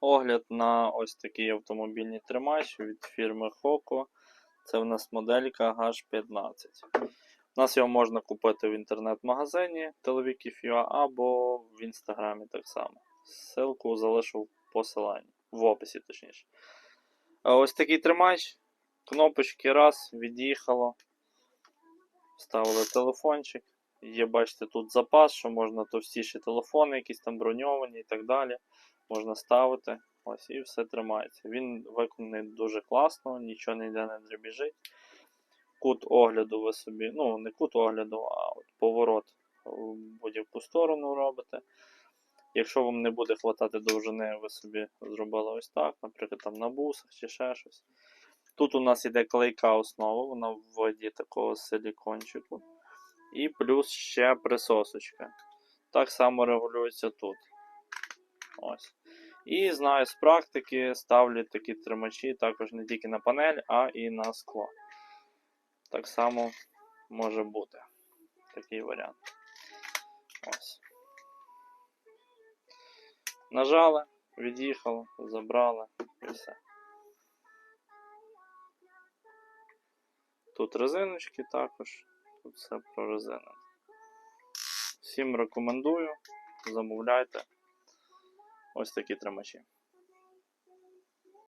Огляд на ось такий автомобільний тримач від фірми Hoco. Це в нас моделька H15. У нас його можна купити в інтернет-магазині Televikif.ua або в інстаграмі так само. Ссылку залишу в посиланні, в описі точніше. Ось такий тримач. Кнопочки раз, від'їхало. Вставили телефончик. Є, бачите, тут запас, що можна товстіші телефони, якісь там броньовані і так далі. Можна ставити. Ось і все тримається. Він виконаний дуже класно, нічого ніде не дребіжить. Кут огляду ви собі, ну, не кут огляду, а от поворот в будь-яку сторону робите. Якщо вам не буде хватати довжини, ви собі зробили ось так, наприклад, там на бусах чи ще щось. Тут у нас іде клейка основа, вона в воді такого силікончику. І плюс ще присосочка. Так само регулюється тут. Ось. І знаю з практики, ставлять такі тримачі також не тільки на панель, а і на скло. Так само може бути такий варіант. Ось. Нажали, від'їхало, забрали і все. Тут резиночки також, тут все прорезинено. Всім рекомендую, замовляйте ось такі тримачі.